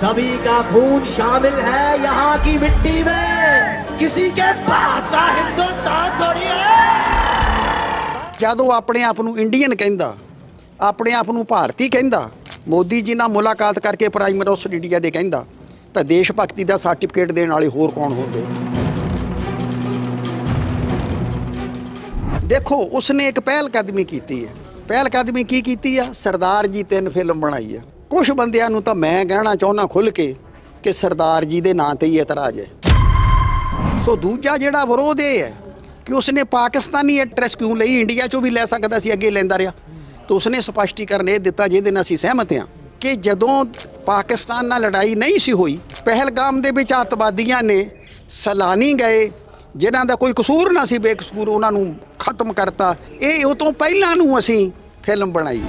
सभी का खून शामिल है यहाँ की मिट्टी में किसी के बाप का हिंदुस्तान थोड़ी है ਜਦੋਂ ਆਪਣੇ ਆਪ ਨੂੰ ਇੰਡੀਅਨ ਕਹਿੰਦਾ ਆਪਣੇ ਆਪ ਨੂੰ ਭਾਰਤੀ ਕਹਿੰਦਾ ਮੋਦੀ ਜੀ ਨਾਲ ਮੁਲਾਕਾਤ ਕਰਕੇ ਪ੍ਰਾਈਮ ਮਿਨਿਸਟਰ ਇੰਡੀਆ ਦੇ ਕਹਿੰਦਾ ਤਾਂ ਦੇਸ਼ ਭਗਤੀ ਦਾ ਸਰਟੀਫਿਕੇਟ ਦੇਣ ਵਾਲੇ ਹੋਰ ਕੌਣ ਹੁੰਦੇ ਦੇਖੋ ਉਸਨੇ ਇੱਕ ਪਹਿਲ ਕਦਮੀ ਕੀਤੀ ਹੈ ਪਹਿਲ ਕਦਮੀ ਕੀ ਕੀਤੀ ਆ ਸਰਦਾਰ ਜੀ ਤਿੰਨ ਫਿਲਮ ਬਣਾਈ ਆ ਕੁਝ ਬੰਦਿਆਂ ਨੂੰ ਤਾਂ ਮੈਂ ਕਹਿਣਾ ਚਾਹੁੰਦਾ ਖੁੱਲ ਕੇ ਕਿ ਸਰਦਾਰ ਜੀ ਦੇ ਨਾਂ ਤੇ ਹੀ ਇਤਰਾਜ਼ ਹੈ। ਸੋ ਦੂਜਾ ਜਿਹੜਾ ਵਿਰੋਧ ਇਹ ਹੈ ਕਿ ਉਸਨੇ ਪਾਕਿਸਤਾਨੀ ਐਡਰੈਸ ਕਿਉਂ ਲਈ? ਇੰਡੀਆ ਚੋਂ ਵੀ ਲੈ ਸਕਦਾ ਸੀ, ਅੱਗੇ ਲੈਂਦਾ ਰਿਹਾ। ਤਾਂ ਉਸਨੇ ਸਪਸ਼ਟੀਕਰਨ ਇਹ ਦਿੱਤਾ ਜਿਹਦੇ ਨਾਲ ਅਸੀਂ ਸਹਿਮਤ ਹਾਂ ਕਿ ਜਦੋਂ ਪਾਕਿਸਤਾਨ ਨਾਲ ਲੜਾਈ ਨਹੀਂ ਸੀ ਹੋਈ, ਪਹਿਲਗਾਮ ਦੇ ਵਿੱਚ ਅੱਤਵਾਦੀਆਂ ਨੇ ਸਲਾਨੀ ਗਏ, ਜਿਨ੍ਹਾਂ ਦਾ ਕੋਈ ਕਸੂਰ ਨਾ ਸੀ, ਬੇਕਸੂਰ ਉਹਨਾਂ ਨੂੰ ਖਤਮ ਕਰਤਾ। ਇਹ ਉਹ ਤੋਂ ਪਹਿਲਾਂ ਨੂੰ ਅਸੀਂ ਫਿਲਮ ਬਣਾਈ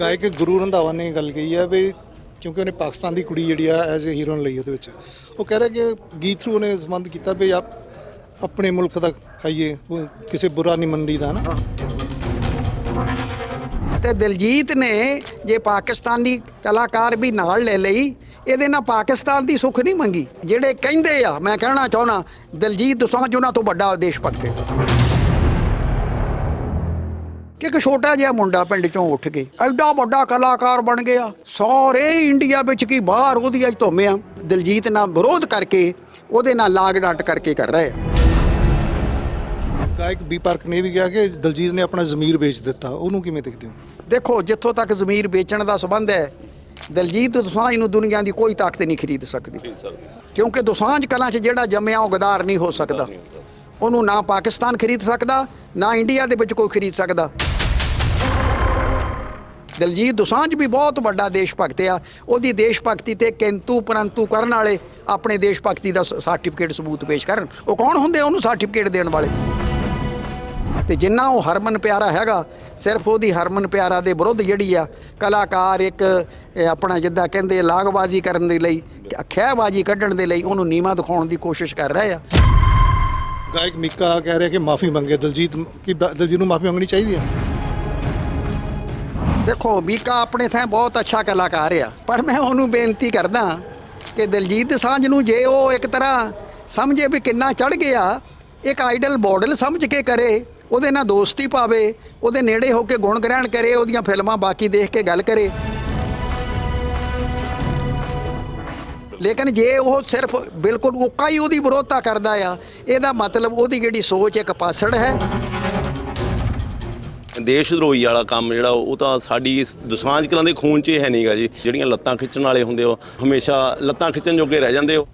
ਗਾਇਕ ਗੁਰੂ ਰੰਧਾਵਾ ਨੇ ਗੱਲ ਕਹੀ ਆ ਵੀ ਕਿਉਂਕਿ ਉਹਨੇ ਪਾਕਿਸਤਾਨ ਦੀ ਕੁੜੀ ਜਿਹੜੀ ਆ ਐਜ਼ ਅ ਹੀਰੋਇਨ ਲਈ ਉਹਦੇ ਵਿੱਚ। ਉਹ ਕਹਿ ਰਿਹਾ ਕਿ ਗੀਤ ਥਰੂ ਉਹਨੇ ਸੰਬੰਧ ਕੀਤਾ ਵੀ ਆਪ ਆਪਣੇ ਮੁਲਕ ਦਾ ਖਾਈਏ, ਉਹ ਕਿਸੇ ਬੁਰਾ ਨਹੀਂ ਮੰਨੀ ਦਾ ਨਾ। ਤੇ ਦਿਲਜੀਤ ਨੇ ਜੇ ਪਾਕਿਸਤਾਨੀ ਕਲਾਕਾਰ ਵੀ ਨਾਲ ਲੈ ਲਈ, ਇਹਦੇ ਨਾਲ ਪਾਕਿਸਤਾਨ ਦੀ ਸੁੱਖ ਨਹੀਂ ਮੰਗੀ। ਜਿਹੜੇ ਕਹਿੰਦੇ ਆ, ਮੈਂ ਕਹਿਣਾ ਚਾਹਣਾ ਦਿਲਜੀਤ ਦੋਸਾਂਝ ਉਹਨਾਂ ਤੋਂ ਵੱਡਾ ਦੇਸ਼ ਭਗਤ ਹੈ ਕਿ ਇੱਕ ਛੋਟਾ ਜਿਹਾ ਮੁੰਡਾ ਪਿੰਡ ਚੋਂ ਉੱਠ ਕੇ ਐਡਾ ਵੱਡਾ ਕਲਾਕਾਰ ਬਣ ਗਿਆ। ਸਾਰੇ ਇੰਡੀਆ ਵਿੱਚ ਕੀ ਬਾਹਰ ਉਹਦੀ ਅੱਜ ਧੁੰਮਿਆ ਦਿਲਜੀਤ ਨਾਲ ਵਿਰੋਧ ਕਰਕੇ ਉਹਦੇ ਨਾਲ ਲਾਗ ਡਾਟ ਕਰਕੇ ਕਰ ਰਹੇ ਆ। ਗਾਇਕ ਬੀ ਪਾਰਕ ਨੇ ਵੀ ਕਿਹਾ ਕਿ ਦਲਜੀਤ ਨੇ ਆਪਣਾ ਜ਼ਮੀਰ ਵੇਚ ਦਿੱਤਾ। ਉਹਨੂੰ ਕਿਵੇਂ ਦੇਖਦੇ ਹੋ? ਦੇਖੋ ਜਿੱਥੋਂ ਤੱਕ ਜ਼ਮੀਰ ਵੇਚਣ ਦਾ ਸਬੰਧ ਹੈ ਦਲਜੀਤ ਦੋਸਾਂਝ ਨੂੰ ਦੁਨੀਆ ਦੀ ਕੋਈ ਤਾਕਤ ਨਹੀਂ ਖਰੀਦ ਸਕਦੀ। ਕਿਉਂਕਿ ਦੋਸਾਂਝ ਕਲਾਂ 'ਚ ਜਿਹੜਾ ਜੰਮਿਆ ਉਹ ਗਦਾਰ ਨਹੀਂ ਹੋ ਸਕਦਾ। ਉਹਨੂੰ ਨਾ ਪਾਕਿਸਤਾਨ ਖਰੀਦ ਸਕਦਾ ਨਾ ਇੰਡੀਆ ਦੇ ਵਿੱਚ ਕੋਈ ਖਰੀਦ ਸਕਦਾ। ਦਲਜੀਤ ਦੋਸਾਂਝ ਵੀ ਬਹੁਤ ਵੱਡਾ ਦੇਸ਼ ਭਗਤ ਆ। ਉਹਦੀ ਦੇਸ਼ ਭਗਤੀ ਤੇ ਕਿੰਤੂ ਪਰੰਤੂ ਕਰਨ ਵਾਲੇ ਆਪਣੇ ਦੇਸ਼ ਭਗਤੀ ਦਾ ਸਰਟੀਫਿਕੇਟ ਸਬੂਤ ਪੇਸ਼ ਕਰਨ। ਉਹ ਕੌਣ ਹੁੰਦੇ ਉਹਨੂੰ ਸਰਟੀਫਿਕੇਟ ਦੇਣ ਵਾਲੇ? ਤੇ ਜਿੰਨਾ ਉਹ ਹਰਮਨ ਪਿਆਰਾ ਹੈਗਾ, ਸਿਰਫ ਉਹਦੀ ਹਰਮਨ ਪਿਆਰਾ ਦੇ ਵਿਰੁੱਧ ਜਿਹੜੀ ਆ, ਕਲਾਕਾਰ ਇੱਕ ਆਪਣਾ ਜਿੱਦਾਂ ਕਹਿੰਦੇ ਲਾਗਬਾਜ਼ੀ ਕਰਨ ਦੇ ਲਈ, ਖਹਿਬਾਜ਼ੀ ਕੱਢਣ ਦੇ ਲਈ ਉਹਨੂੰ ਨੀਵਾ ਦਿਖਾਉਣ ਦੀ ਕੋਸ਼ਿਸ਼ ਕਰ ਰਹੇ ਆ। ਗਾਇਕ ਮੀਕਾ ਕਹਿ ਰਿਹਾ ਕਿ ਮਾਫੀ ਮੰਗੇ। ਦਲਜੀਤ, ਕਿ ਦਲਜੀਤ ਨੂੰ ਮਾਫੀ ਮੰਗਣੀ ਚਾਹੀਦੀ ਹੈ ਦੇਖੋ, ਬੀਕਾ ਆਪਣੇ ਥਾਂ ਬਹੁਤ ਅੱਛਾ ਕਲਾਕਾਰ ਆ, ਪਰ ਮੈਂ ਉਹਨੂੰ ਬੇਨਤੀ ਕਰਦਾ ਕਿ ਦਿਲਜੀਤ ਸਾਂਝ ਨੂੰ ਜੇ ਉਹ ਇੱਕ ਤਰ੍ਹਾਂ ਸਮਝੇ ਵੀ ਕਿੰਨਾ ਚੜ ਗਿਆ, ਇੱਕ ਆਈਡਲ ਮਾਡਲ ਸਮਝ ਕੇ ਕਰੇ, ਉਹਦੇ ਨਾਲ ਦੋਸਤੀ ਪਾਵੇ, ਉਹਦੇ ਨੇੜੇ ਹੋ ਕੇ ਗੁਣ ਗ੍ਰਹਿਣ ਕਰੇ, ਉਹਦੀਆਂ ਫਿਲਮਾਂ ਬਾਕੀ ਦੇਖ ਕੇ ਗੱਲ ਕਰੇ। ਲੇਕਿਨ ਜੇ ਉਹ ਸਿਰਫ ਬਿਲਕੁਲ ਉੱਕਾ ਹੀ ਉਹਦੀ ਵਿਰੋਧਤਾ ਕਰਦਾ ਆ, ਇਹਦਾ ਮਤਲਬ ਉਹਦੀ ਜਿਹੜੀ ਸੋਚ ਇੱਕ ਪਾਸੜ ਹੈ। ਦੇਸ਼ ਧਰੋਹੀ ਵਾਲਾ ਕੰਮ ਜਿਹੜਾ, ਉਹ ਤਾਂ ਸਾਡੀ ਦੁਸਾਂਝ ਕਲਾਂ ਦੇ ਖੂਨ 'ਚ ਹੀ ਹੈ ਨਹੀਂਗਾ ਜੀ। ਜਿਹੜੀਆਂ ਲੱਤਾਂ ਖਿੱਚਣ ਵਾਲੇ ਹੁੰਦੇ ਉਹ ਹਮੇਸ਼ਾ ਲੱਤਾਂ ਖਿੱਚਣ ਜੋਗੇ ਰਹਿ ਜਾਂਦੇ ਹੋ।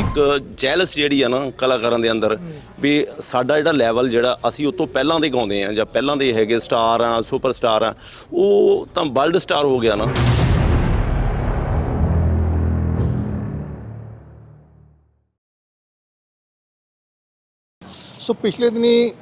ਇੱਕ ਜੈਲਸ ਜਿਹੜੀ ਆ ਨਾ ਕਲਾਕਾਰਾਂ ਦੇ ਅੰਦਰ, ਵੀ ਸਾਡਾ ਜਿਹੜਾ ਲੈਵਲ ਜਿਹੜਾ, ਅਸੀਂ ਉਹ ਤੋਂ ਪਹਿਲਾਂ ਦੇ ਗਾਉਂਦੇ ਆ, ਜਾਂ ਪਹਿਲਾਂ ਦੇ ਹੈਗੇ ਸਟਾਰ ਆ ਸੁਪਰ ਸਟਾਰ ਆ, ਉਹ ਤਾਂ ਵਰਲਡ ਸਟਾਰ ਹੋ ਗਿਆ ਨਾ। ਸੋ ਪਿਛਲੇ ਦਿਨੀ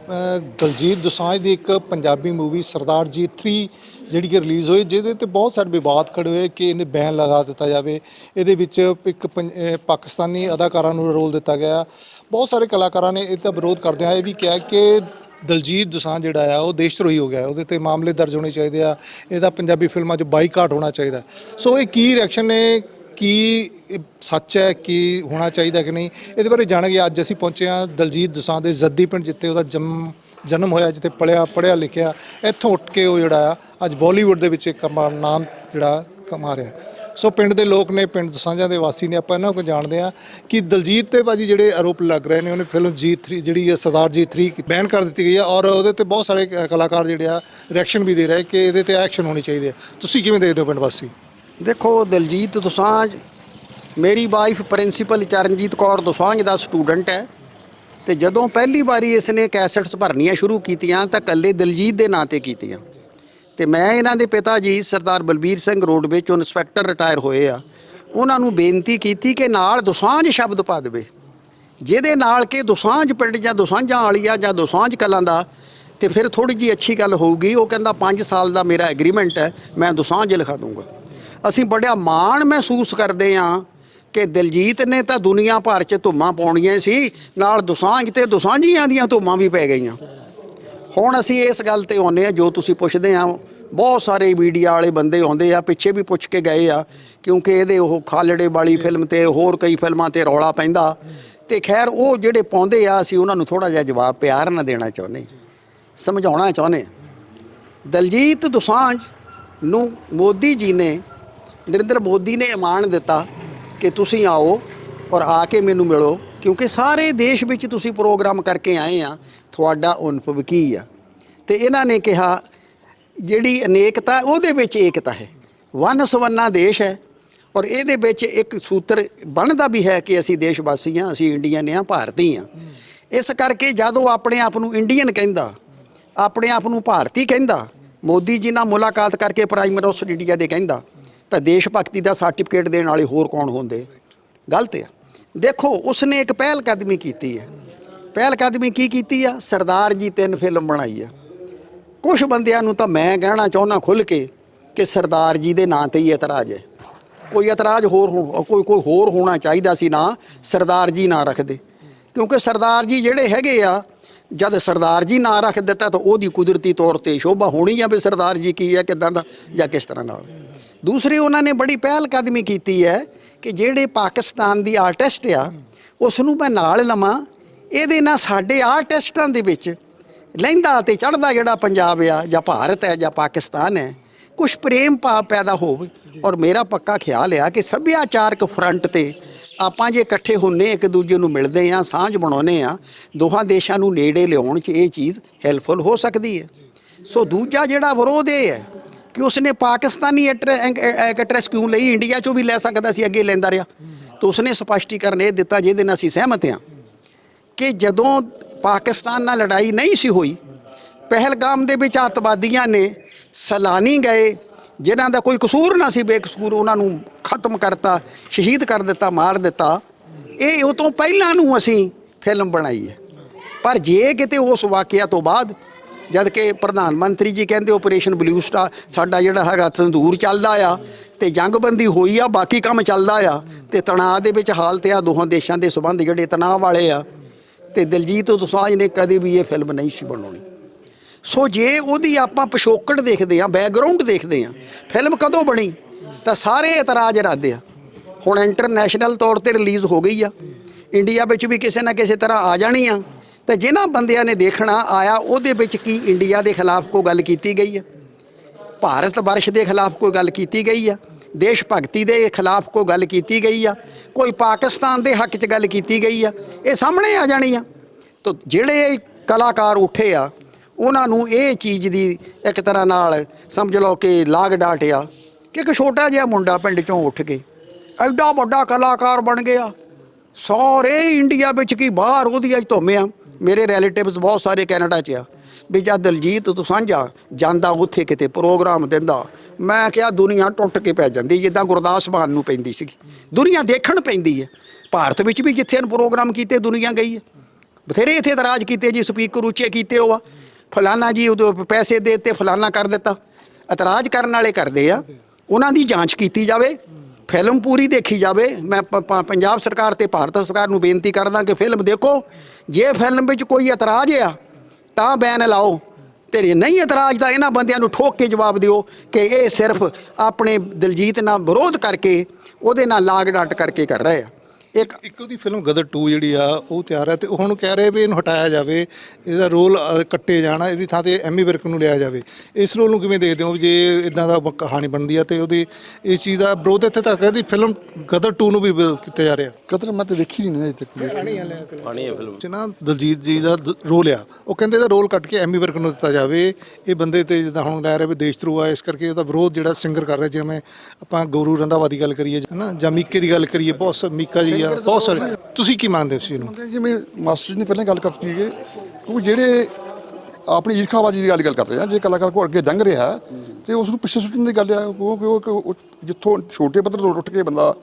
ਦਲਜੀਤ ਦੋਸਾਂਝ ਦੀ ਇੱਕ ਪੰਜਾਬੀ ਮੂਵੀ ਸਰਦਾਰ ਜੀ 3 ਜਿਹੜੀ ਕਿ ਰਿਲੀਜ਼ ਹੋਈ, ਜਿਹਦੇ ਤੇ ਬਹੁਤ ਸਾਰੇ ਵਿਵਾਦ ਖੜੇ ਹੋਏ ਕਿ ਇਹਨੇ ਬੈਨ ਲਗਾ ਦਿੱਤਾ ਜਾਵੇ। ਇਹਦੇ ਵਿੱਚ ਇੱਕ ਪੰ- ਪਾਕਿਸਤਾਨੀ ਅਦਾਕਾਰਾਂ ਨੂੰ ਰੋਲ ਦਿੱਤਾ ਗਿਆ। ਬਹੁਤ ਸਾਰੇ ਕਲਾਕਾਰਾਂ ਨੇ ਇਹਦਾ ਵਿਰੋਧ ਕਰਦਿਆਂ ਇਹ ਵੀ ਕਿਹਾ ਕਿ ਦਲਜੀਤ ਦੁਸਾਂਝ ਜਿਹੜਾ ਆ, ਉਹ ਦੇਸ਼ ਧਰੋਹੀ ਹੋ ਗਿਆ। ਉਹਦੇ ਤੇ ਮਾਮਲੇ ਦਰਜ ਹੋਣੇ ਚਾਹੀਦੇ ਆ। ਇਹਦਾ ਪੰਜਾਬੀ ਫਿਲਮਾਂ 'ਚ ਬਾਈਕਾਟ ਹੋਣਾ ਚਾਹੀਦਾ। ਸੋ ਇਹ ਕੀ ਰਿਐਕਸ਼ਨ ਨੇ? ਕੀ ਸੱਚ ਹੈ, ਕੀ ਹੋਣਾ ਚਾਹੀਦਾ ਕਿ ਨਹੀਂ, ਇਹਦੇ ਬਾਰੇ ਜਾਣਾਂਗੇ। ਅੱਜ ਅਸੀਂ ਪਹੁੰਚੇ ਹਾਂ ਦਲਜੀਤ ਦਸਾਂ ਦੇ ਜ਼ੱਦੀ ਪਿੰਡ, ਜਿੱਥੇ ਉਹਦਾ ਜਨਮ ਜਨਮ ਹੋਇਆ, ਜਿੱਥੇ ਪੜਿਆ ਪੜਿਆ ਲਿਖਿਆ, ਇੱਥੋਂ ਉੱਠ ਕੇ ਉਹ ਜਿਹੜਾ ਆ, ਅੱਜ ਬਾਲੀਵੁੱਡ ਦੇ ਵਿੱਚ ਇੱਕ ਕਮਾ ਨਾਮ ਜਿਹੜਾ ਕਮਾ ਰਿਹਾ ਸੋ ਪਿੰਡ ਦੇ ਲੋਕ ਨੇ, ਪਿੰਡ ਦਸਾਂਝਾਂ ਦੇ ਵਾਸੀ ਨੇ, ਆਪਾਂ ਇਹਨਾਂ ਕੋਲ ਜਾਣਦੇ ਆ ਕਿ ਦਲਜੀਤ ਤੇ ਬਾਜੀ ਜਿਹੜੇ ਆਰੋਪ ਲੱਗ ਰਹੇ ਨੇ, ਉਹਨੇ ਫਿਲਮ ਜੀ 3 ਜਿਹੜੀ ਹੈ ਸਰਦਾਰ ਜੀ 3 ਬੈਨ ਕਰ ਦਿੱਤੀ ਗਈ ਹੈ ਔਰ ਉਹਦੇ ਤੇ ਬਹੁਤ ਸਾਰੇ ਕਲਾਕਾਰ ਜਿਹੜੇ ਆ ਰਿਐਕਸ਼ਨ ਵੀ ਦੇ ਰਹੇ ਕਿ ਇਹਦੇ ਤੇ ਐਕਸ਼ਨ ਹੋਣੀ ਚਾਹੀਦੀ ਹੈ ਤੁਸੀਂ ਕਿਵੇਂ ਦੇਖਦੇ ਹੋ ਪਿੰਡ ਵਾਸੀ? ਦੇਖੋ ਦਲਜੀਤ ਦੋਸਾਂਝ, ਮੇਰੀ ਵਾਈਫ ਪ੍ਰਿੰਸੀਪਲ ਚਰਨਜੀਤ ਕੌਰ ਦੋਸਾਂਝ ਦਾ ਸਟੂਡੈਂਟ ਹੈ ਤੇ ਜਦੋਂ ਪਹਿਲੀ ਵਾਰੀ ਇਸ ਨੇ ਕੈਸਟਸ ਭਰਨੀਆਂ ਸ਼ੁਰੂ ਕੀਤੀਆਂ ਤਾਂ ਕੱਲੇ ਦਲਜੀਤ ਦੇ ਨਾਂ ਤੇ ਕੀਤੀਆਂ। ਤੇ ਮੈਂ ਇਹਨਾਂ ਦੇ ਪਿਤਾ ਜੀ ਸਰਦਾਰ ਬਲਬੀਰ ਸਿੰਘ ਰੋਡਵੇ ਚੋਂ ਇੰਸਪੈਕਟਰ ਰਿਟਾਇਰ ਹੋਏ ਆ। ਉਹਨਾਂ ਨੂੰ ਬੇਨਤੀ ਕੀਤੀ ਕਿ ਨਾਲ ਦੋਸਾਂਝ ਸ਼ਬਦ ਪਾ ਦੇਵੇ। ਜਿਹਦੇ ਨਾਲ ਕਿ ਦੋਸਾਂਝ ਪਿੰਡ ਜਾਂ ਦੋਸਾਂਝਾਂ ਵਾਲੀਆ ਜਾਂ ਦੋਸਾਂਝ ਕਲਾਂ ਦਾ ਤੇ ਫਿਰ ਥੋੜੀ ਜੀ ਅੱਛੀ ਗੱਲ ਹੋਊਗੀ, ਉਹ ਕਹਿੰਦਾ 5 ਸਾਲ ਦਾ ਮੇਰਾ ਐਗਰੀਮੈਂਟ ਹੈ, ਮੈਂ ਦੋਸਾਂਝ ਲਿਖਾ ਦੂੰਗਾ ਅਸੀਂ ਬੜਾ ਮਾਣ ਮਹਿਸੂਸ ਕਰਦੇ ਹਾਂ ਕਿ ਦਿਲਜੀਤ ਨੇ ਤਾਂ ਦੁਨੀਆ ਭਰ 'ਚ ਧੁੰਮਾਂ ਪਾਉਣੀਆਂ ਸੀ ਨਾਲ ਦੁਸਾਂਝ ਤੇ ਦੁਸਾਂਝੀਆਂ ਦੀਆਂ ਧੁੰਮਾਂ ਵੀ ਪੈ ਗਈਆਂ। ਹੁਣ ਅਸੀਂ ਇਸ ਗੱਲ ਤੇ ਆਉਂਦੇ ਆ ਜੋ ਤੁਸੀਂ ਪੁੱਛਦੇ ਆ ਬਹੁਤ ਸਾਰੇ ਮੀਡੀਆ ਵਾਲੇ ਬੰਦੇ ਆਉਂਦੇ ਆ ਪਿੱਛੇ ਵੀ ਪੁੱਛ ਕੇ ਗਏ ਆ ਕਿਉਂਕਿ ਇਹਦੇ ਉਹ ਖਾਲੜੇ ਵਾਲੀ ਫਿਲਮ ਤੇ ਹੋਰ ਕਈ ਫਿਲਮਾਂ ਤੇ ਰੌਲਾ ਪੈਂਦਾ। ਤੇ ਖੈਰ ਉਹ ਜਿਹੜੇ ਪਾਉਂਦੇ ਆ ਅਸੀਂ ਉਹਨਾਂ ਨੂੰ ਥੋੜਾ ਜਿਹਾ ਜਵਾਬ ਪਿਆਰ ਨਾਲ ਦੇਣਾ ਚਾਹੁੰਦੇ ਸਮਝਾਉਣਾ ਚਾਹੁੰਦੇ ਦਲਜੀਤ ਦੋਸਾਂਝ ਨੂੰ ਮੋਦੀ ਜੀ ਨੇ ਨਰਿੰਦਰ ਮੋਦੀ ਨੇ ਇਮਾਨ ਦਿੱਤਾ ਕਿ ਤੁਸੀਂ ਆਓ ਔਰ ਆ ਕੇ ਮੈਨੂੰ ਮਿਲੋ, ਕਿਉਂਕਿ ਸਾਰੇ ਦੇਸ਼ ਵਿੱਚ ਤੁਸੀਂ ਪ੍ਰੋਗਰਾਮ ਕਰਕੇ ਆਏ ਆ, ਤੁਹਾਡਾ ਅਨੁਭਵ ਕੀ ਆ। ਤੇ ਇਹਨਾਂ ਨੇ ਕਿਹਾ, ਜਿਹੜੀ ਅਨੇਕਤਾ, ਉਹਦੇ ਵਿੱਚ ਏਕਤਾ ਹੈ। ਵਨ ਸਵੰਨਾ ਦੇਸ਼ ਹੈ ਔਰ ਇਹਦੇ ਵਿੱਚ ਇੱਕ ਸੂਤਰ ਬਣਦਾ ਵੀ ਹੈ ਕਿ ਅਸੀਂ ਦੇਸ਼ ਵਾਸੀ ਹਾਂ, ਅਸੀਂ ਇੰਡੀਅਨ ਹਾਂ, ਭਾਰਤੀ ਹਾਂ। ਇਸ ਕਰਕੇ ਜਦੋਂ ਉਹ ਆਪਣੇ ਆਪ ਨੂੰ ਇੰਡੀਅਨ ਕਹਿੰਦਾ, ਆਪਣੇ ਆਪ ਨੂੰ ਭਾਰਤੀ ਕਹਿੰਦਾ, ਮੋਦੀ ਜੀ ਨਾਲ ਮੁਲਾਕਾਤ ਕਰਕੇ ਪ੍ਰਾਈਮ ਮਿਨਿਸਟਰ ਇੰਡੀਆ ਦੇ ਕਹਿੰਦਾ ਤਾਂ ਦੇਸ਼ ਭਗਤੀ ਦਾ ਸਰਟੀਫਿਕੇਟ ਦੇਣ ਵਾਲੇ ਹੋਰ ਕੌਣ ਹੁੰਦੇ? ਗਲਤ ਆ। ਦੇਖੋ, ਉਸਨੇ ਇੱਕ ਪਹਿਲ ਕਦਮੀ ਕੀਤੀ ਹੈ। ਪਹਿਲ ਕਦਮੀ ਕੀ ਕੀਤੀ ਆ? ਸਰਦਾਰ ਜੀ ਤਿੰਨ ਫਿਲਮ ਬਣਾਈ ਆ। ਕੁਝ ਬੰਦਿਆਂ ਨੂੰ ਤਾਂ ਮੈਂ ਕਹਿਣਾ ਚਾਹੁੰਦਾ ਖੁੱਲ ਕੇ ਕਿ ਸਰਦਾਰ ਜੀ ਦੇ ਨਾਂ ਤੇ ਹੀ ਇਤਰਾਜ਼ ਹੈ। ਕੋਈ ਇਤਰਾਜ਼ ਹੋਰ ਹੋ ਕੋਈ ਕੋਈ ਹੋਰ ਹੋਣਾ ਚਾਹੀਦਾ ਸੀ ਨਾ, ਸਰਦਾਰ ਜੀ ਨਾਂ ਰੱਖਦੇ। ਕਿਉਂਕਿ ਸਰਦਾਰ ਜੀ ਜਿਹੜੇ ਹੈਗੇ ਆ, ਜਦ ਸਰਦਾਰ ਜੀ ਨਾਂ ਰੱਖ ਦਿੱਤਾ ਤਾਂ ਉਹਦੀ ਕੁਦਰਤੀ ਤੌਰ ਤੇ ਸ਼ੋਭਾ ਹੋਣੀ ਆ ਵੀ ਸਰਦਾਰ ਜੀ ਕੀ ਹੈ, ਕਿਦਾਂ ਦਾ ਜਾਂ ਕਿਸ ਤਰ੍ਹਾਂ ਨਾਲ ਦੂਸਰੀ ਉਹਨਾਂ ਨੇ ਬੜੀ ਪਹਿਲ ਕਦਮੀ ਕੀਤੀ ਹੈ ਕਿ ਜਿਹੜੇ ਪਾਕਿਸਤਾਨ ਦੀ ਆਰਟਿਸਟ ਆ ਉਸ ਨੂੰ ਮੈਂ ਨਾਲ ਲਵਾਂ। ਇਹਦੇ ਨਾਲ ਸਾਡੇ ਆਰਟਿਸਟਾਂ ਦੇ ਵਿੱਚ ਲਹਿੰਦਾ ਤੇ ਚੜਦਾ ਜਿਹੜਾ ਪੰਜਾਬ ਆ ਜਾਂ ਭਾਰਤ ਹੈ ਜਾਂ ਪਾਕਿਸਤਾਨ ਹੈ ਕੁਝ ਪ੍ਰੇਮ ਭਾਵ ਪੈਦਾ ਹੋਵੇ। ਔਰ ਮੇਰਾ ਪੱਕਾ ਖਿਆਲ ਆ ਕਿ ਸੱਭਿਆਚਾਰਕ ਫਰੰਟ ਤੇ ਆਪਾਂ ਜੇ ਇਕੱਠੇ ਹੁੰਨੇ, ਇੱਕ ਦੂਜੇ ਨੂੰ ਮਿਲਦੇ ਆ, ਸਾਂਝ ਬਣਾਉਨੇ ਆ, ਦੋਹਾਂ ਦੇਸ਼ਾਂ ਨੂੰ ਨੇੜੇ ਲਿਆਉਣ 'ਚ ਇਹ ਚੀਜ਼ ਹੈਲਪਫੁਲ ਹੋ ਸਕਦੀ ਹੈ। ਸੋ ਦੂਜਾ ਜਿਹੜਾ ਵਿਰੋਧ ਇਹ ਹੈ ਕਿ ਉਸਨੇ ਪਾਕਿਸਤਾਨੀ ਐਕਟਰੈਸ ਕਿਉਂ ਲਈ? ਇੰਡੀਆ 'ਚੋਂ ਵੀ ਲੈ ਸਕਦਾ ਸੀ, ਅੱਗੇ ਲੈਂਦਾ ਰਿਹਾ। ਤਾਂ ਉਸਨੇ ਸਪਸ਼ਟੀਕਰਨ ਇਹ ਦਿੱਤਾ, ਜਿਹਦੇ ਨਾਲ ਅਸੀਂ ਸਹਿਮਤ ਹਾਂ ਕਿ ਜਦੋਂ ਪਾਕਿਸਤਾਨ ਨਾਲ ਲੜਾਈ ਨਹੀਂ ਸੀ ਹੋਈ, ਪਹਿਲਗਾਮ ਦੇ ਵਿੱਚ ਅੱਤਵਾਦੀਆਂ ਨੇ ਸਲਾਨੀ ਗਏ, ਜਿਨ੍ਹਾਂ ਦਾ ਕੋਈ ਕਸੂਰ ਨਾ ਸੀ, ਬੇਕਸੂਰ ਉਹਨਾਂ ਨੂੰ ਖਤਮ ਕਰਤਾ, ਸ਼ਹੀਦ ਕਰ ਦਿੱਤਾ, ਮਾਰ ਦਿੱਤਾ। ਇਹ ਉਹ ਤੋਂ ਪਹਿਲਾਂ ਨੂੰ ਅਸੀਂ ਫਿਲਮ ਬਣਾਈ ਹੈ। ਪਰ ਜੇ ਕਿਤੇ ਉਸ ਵਾਕਿਆ ਤੋਂ ਬਾਅਦ ਜਦ ਕਿ ਪ੍ਰਧਾਨ ਮੰਤਰੀ ਜੀ ਕਹਿੰਦੇ ਆਪਰੇਸ਼ਨ ਬਲੂ ਸਟਾਰ ਸਾਡਾ ਜਿਹੜਾ ਹੈਗਾ ਸੰਦੂਰ ਚੱਲਦਾ ਆ ਤੇ ਜੰਗਬੰਦੀ ਹੋਈ ਆ, ਬਾਕੀ ਕੰਮ ਚੱਲਦਾ ਆ। ਤੇ ਤਣਾਅ ਦੇ ਵਿੱਚ ਹਾਲਤ ਆ, ਦੋਹਾਂ ਦੇਸ਼ਾਂ ਦੇ ਸਬੰਧ ਜਿਹੜੇ ਤਣਾਅ ਵਾਲੇ ਆ। ਤੇ ਦਿਲਜੀਤ ਦੋਸਾਂਝ ਨੇ ਕਦੇ ਵੀ ਇਹ ਫਿਲਮ ਨਹੀਂ ਸੀ ਬਣਾਉਣੀ। ਸੋ ਜੇ ਉਹਦੀ ਆਪਾਂ ਪਿਛੋਕੜ ਦੇਖਦੇ ਆ ਬੈਕਗ੍ਰਾਉਂਡ ਦੇਖਦੇ ਆ, ਫਿਲਮ ਕਦੋਂ ਬਣੀ, ਤਾਂ ਸਾਰੇ ਇਤਰਾਜ਼ ਰੱਖਦੇ ਆ। ਹੁਣ ਇੰਟਰਨੈਸ਼ਨਲ ਤੌਰ ਤੇ ਰਿਲੀਜ਼ ਹੋ ਗਈ ਆ। ਇੰਡੀਆ ਵਿੱਚ ਵੀ ਕਿਸੇ ਨਾ ਕਿਸੇ ਤਰ੍ਹਾਂ ਆ ਜਾਣੀ ਆ। ਤੇ ਜਿਨ੍ਹਾਂ ਬੰਦਿਆਂ ਨੇ ਦੇਖਣਾ ਆਇਆ, ਉਹਦੇ ਵਿੱਚ ਕੀ ਇੰਡੀਆ ਦੇ ਖਿਲਾਫ ਕੋਈ ਗੱਲ ਕੀਤੀ ਗਈ ਆ? ਭਾਰਤ ਵਰਸ਼ ਦੇ ਖਿਲਾਫ ਕੋਈ ਗੱਲ ਕੀਤੀ ਗਈ ਆ? ਦੇਸ਼ ਭਗਤੀ ਦੇ ਖਿਲਾਫ ਕੋਈ ਗੱਲ ਕੀਤੀ ਗਈ ਆ? ਕੋਈ ਪਾਕਿਸਤਾਨ ਦੇ ਹੱਕ 'ਚ ਗੱਲ ਕੀਤੀ ਗਈ ਆ? ਇਹ ਸਾਹਮਣੇ ਆ ਜਾਣੀ ਆ। ਤਾਂ ਜਿਹੜੇ ਕਲਾਕਾਰ ਉੱਠੇ ਆ, ਉਹਨਾਂ ਨੂੰ ਇਹ ਚੀਜ਼ ਦੀ ਇੱਕ ਤਰ੍ਹਾਂ ਨਾਲ ਸਮਝ ਲਓ ਕਿ ਲਾਗ ਡਾਟਿਆ ਕਿ ਇੱਕ ਛੋਟਾ ਜਿਹਾ ਮੁੰਡਾ ਪਿੰਡ ਚੋਂ ਉੱਠ ਕੇ ਐਡਾ ਵੱਡਾ ਕਲਾਕਾਰ ਬਣ ਗਿਆ। ਸਾਰੇ ਇੰਡੀਆ ਵਿੱਚ ਕੀ ਬਾਹਰ ਉਹਦੀ ਅੱਜ ਧੁੰਮਿਆ ਮੇਰੇ ਰਿਲੇਟਿਵਸ ਬਹੁਤ ਸਾਰੇ ਕੈਨੇਡਾ 'ਚ ਆ। ਵੀ ਜਦ ਦਲਜੀਤ ਤੂੰ ਸਾਂਝਾ, ਜਾਂਦਾ ਉੱਥੇ ਕਿਤੇ ਪ੍ਰੋਗਰਾਮ ਦਿੰਦਾ। ਮੈਂ ਕਿਹਾ ਦੁਨੀਆ ਟੁੱਟ ਕੇ ਪੈ ਜਾਂਦੀ, ਜਿੱਦਾਂ ਗੁਰਦਾਸ ਮਾਨ ਨੂੰ ਪੈਂਦੀ ਸੀਗੀ। ਦੁਨੀਆ ਦੇਖਣ ਪੈਂਦੀ ਹੈ ਭਾਰਤ ਵਿੱਚ ਵੀ ਜਿੱਥੇ ਹਨ ਪ੍ਰੋਗਰਾਮ ਕੀਤੇ, ਦੁਨੀਆ ਗਈ ਹੈ ਬਥੇਰੇ ਇੱਥੇ ਇਤਰਾਜ਼ ਕੀਤੇ ਜੀ, ਸਪੀਕਰ ਉੱਚੇ ਕੀਤੇ ਹੋ ਆ। ਫਲਾਨਾ ਜੀ ਉਦੋਂ ਪੈਸੇ ਦੇ ਦਿੱਤੇ, ਫਲਾਨਾ ਕਰ ਦਿੱਤਾ। ਇਤਰਾਜ਼ ਕਰਨ ਵਾਲੇ ਕਰਦੇ ਆ। ਉਹਨਾਂ ਦੀ ਜਾਂਚ ਕੀਤੀ ਜਾਵੇ। ਫਿਲਮ ਪੂਰੀ ਦੇਖੀ ਜਾਵੇ, ਮੈਂ ਪ- ਪ- ਪੰਜਾਬ ਸਰਕਾਰ ਤੇ ਭਾਰਤ ਸਰਕਾਰ ਨੂੰ ਬੇਨਤੀ ਕਰਦਾ ਕਿ ਫਿਲਮ ਦੇਖੋ। ਜੇ ਫਿਲਮ ਵਿੱਚ ਕੋਈ ਇਤਰਾਜ਼ ਆ, ਤਾਂ ਬੈਨ ਲਾਓ। ਤੇ ਜੇ ਨਹੀਂ ਇਤਰਾਜ਼, ਤਾਂ ਇਹਨਾਂ ਬੰਦਿਆਂ ਨੂੰ ਠੋਕ ਕੇ ਜਵਾਬ ਦਿਓ ਕਿ ਇਹ ਸਿਰਫ ਆਪਣੇ ਦਿਲਜੀਤ ਨਾਲ ਵਿਰੋਧ ਕਰਕੇ, ਉਹਦੇ ਨਾਲ ਲਾਗ ਡਾਟ ਕਰਕੇ ਕਰ ਰਹੇ ਆ। ਇੱਕ ਇੱਕ ਉਹਦੀ ਫਿਲਮ ਗਦਰ 2 ਜਿਹੜੀ ਆ ਉਹ ਤਿਆਰ ਹੈ ਤੇ ਉਹ ਹੁਣ ਕਹਿ ਰਹੇ ਵੀ ਇਹਨੂੰ ਹਟਾਇਆ ਜਾਵੇ ਇਹਦਾ ਰੋਲ ਅ, ਕੱਟੇ ਜਾਣਾ ਇਹਦੀ ਥਾਂ ਤੇ ਐਮੀ ਵਿਰਕ ਨੂੰ ਲਿਆ ਜਾਵੇ। ਇਸ ਰੋਲ ਨੂੰ ਕਿਵੇਂ ਦੇਖਦੇ ਹੋ ਵੀ ਜੇ ਇਦਾਂ ਦਾ ਬ- ਕਹਾਣੀ ਬਣਦੀ ਆ ਤੇ ਉਹਦੀ ਇਸ ਚੀਜ਼ ਦਾ ਵਿਰੋਧ ਇੱਥੇ ਤੱਕ ਹੈ ਦੀ ਫਿਲਮ ਗਦਰ 2 ਨੂੰ ਵੀ ਵਿਰੋਧ ਕੀਤਾ ਜਾ ਰਿਹਾ? ਕਤਰ ਮੈਂ ਤਾਂ ਦੇਖੀ ਨਹੀਂ ਨਾ ਅਜੇ ਤੱਕ। ਪਾਣੀ ਹੈ ਫਿਲਮ। ਚ ਨਾ ਦਲਜੀਤ ਜੀ ਦਾ ਦ- ਰੋਲ ਆ। ਉਹ ਕਹਿੰਦੇ ਇਹਦਾ ਰੋਲ ਕੱਟ ਕੇ ਐਮੀ ਵਿਰਕ ਨੂੰ ਦਿੱਤਾ ਜਾਵੇ। ਇਹ ਬੰਦੇ ਤੇ ਜਿੱਦਾਂ ਹੁਣ ਲੈ ਰਹੇ ਵੀ ਦੇਸ਼ ਥਰੂ ਆ ਇਸ ਕਰਕੇ ਉਹਦਾ ਵਿਰੋਧ ਜਿਹੜਾ ਸਿੰਗਰ ਕਰ ਰਿਹਾ ਜਿਵੇਂ ਆਪਾਂ ਗੌਰੂ ਰੰਧਾਵਾ ਦੀ ਗੱਲ ਕਰੀਏ ਹਨਾ ਜਾਂ ਮੀਕੇ ਦੀ ਗੱਲ ਕਰੀਏ ਬਹੁਤ ਸ- ਮੀਕਾ ਜੀ ਆ। ਬਹੁਤ ਸਾਰੇ। ਤੁਸੀਂ ਕੀ ਮੰਨਦੇ ਹੋ ਸੀ ਇਹਨੂੰ ਹੁੰਦੇ ਜਿਵੇਂ ਮਾਸਟਰ ਜੀ ਨੇ ਪਹਿਲਾਂ ਗੱਲ ਕਰਤੀ ਕਿ ਉਹ ਜਿਹੜੇ ਆਪਣੀ ਈਰਖਾਬਾਜੀ ਦੀ ਗੱਲ ਗੱਲ ਕਰਦੇ ਆ ਜੇ ਕਲਾਕਾਰ ਕੋ ਅੱਗੇ ਲੰਘ ਰਿਹਾ ਤੇ ਉਸ ਨੂੰ ਪਿੱਛੇ ਸੁੱਟਣ ਦੀ ਗੱਲ ਆ ਉਹ ਕਿ ਉਹ- ਕਿ ਉਹ ਜਿੱਥੋਂ ਛੋਟੇ ਪੱਧਰ ਤੋਂ ਉੱਠ ਕੇ ਬੰਦਾ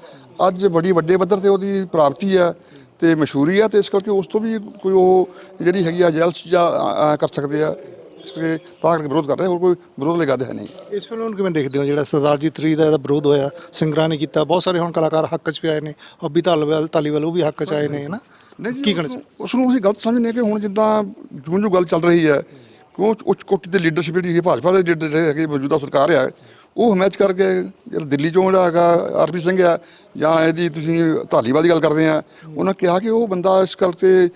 ਅੱਜ ਬੜੀ ਵੱਡੇ ਪੱਧਰ ਤੇ ਉਹਦੀ ਪ੍ਰਾਪਤੀ ਆ ਤੇ ਮਸ਼ਹੂਰੀ ਆ ਤੇ ਇਸ ਕਰਕੇ ਉਸ ਤੋਂ ਵੀ ਕੋਈ ਉਹ ਜਿਹੜੀ ਹੈਗੀ ਆ ਜੈਲਸ ਜਾਂ ਅ- ਅ ਕਰ ਸਕਦੇ ਆ। ਇਸ ਕਰਕੇ ਤਾਂ ਕਰਕੇ ਵਿਰੋਧ ਕਰ ਰਹੇ ਹੋਰ ਕੋਈ ਵਿਰੋਧ ਲਈ ਗੱਲ ਹੈ ਨਹੀਂ ਇਸ ਫਿਲਮ ਨੂੰ ਕਿਵੇਂ ਦੇਖਦੇ ਹੋ ਜਿਹੜਾ ਸਰਦਾਰ ਜੀ 3 ਦਾ ਇਹਦਾ ਵਿਰੋਧ ਹੋਇਆ ਸਿੰਗਰਾਂ ਨੇ ਕੀਤਾ ਬਹੁਤ ਸਾਰੇ ਹੁਣ ਕਲਾਕਾਰ ਹੱਕ 'ਚ ਵੀ ਆਏ ਨੇ ਹੱਬੀ ਧਾਲੀਵਾਲ ਧਾਲੀਵਾਲ ਉਹ ਵੀ ਹੱਕ 'ਚ ਆਏ ਨੇ ਹਨਾ ਕੀ ਕਹਿਣਾ? ਉਸ ਨੂੰ ਅਸੀਂ ਗਲਤ ਸਮਝਦੇ ਹਾਂ ਕਿ ਹੁਣ ਜਿੱਦਾਂ ਜੂੰ ਜੂ ਗੱਲ ਚੱਲ ਰਹੀ ਹੈ ਕਿਉਂ ਉੱਚ ਕੋਟੀ ਦੇ ਲੀਡਰਸ਼ਿਪ ਜਿਹੜੀ ਹੈ ਭਾਜਪਾ ਦੇ ਜਿਹੜੇ ਹੈਗੇ ਮੌਜੂਦਾ ਸਰਕਾਰ ਆ ਉਹ ਹਮਾਇਤ ਕਰਕੇ ਜਿਹੜਾ ਦਿੱਲੀ ਚੋਂ ਜਿਹੜਾ ਹੈਗਾ ਆਰਪੀ ਸਿੰਘ ਆ ਜਾਂ ਇਹਦੀ ਤੁਸੀਂ ਧਾਲੀਵਾਲ ਦੀ ਗੱਲ ਕਰਦੇ ਆ ਉਹਨਾਂ ਕਿਹਾ ਕਿ ਉਹ ਬੰਦਾ ਇਸ ਤੇ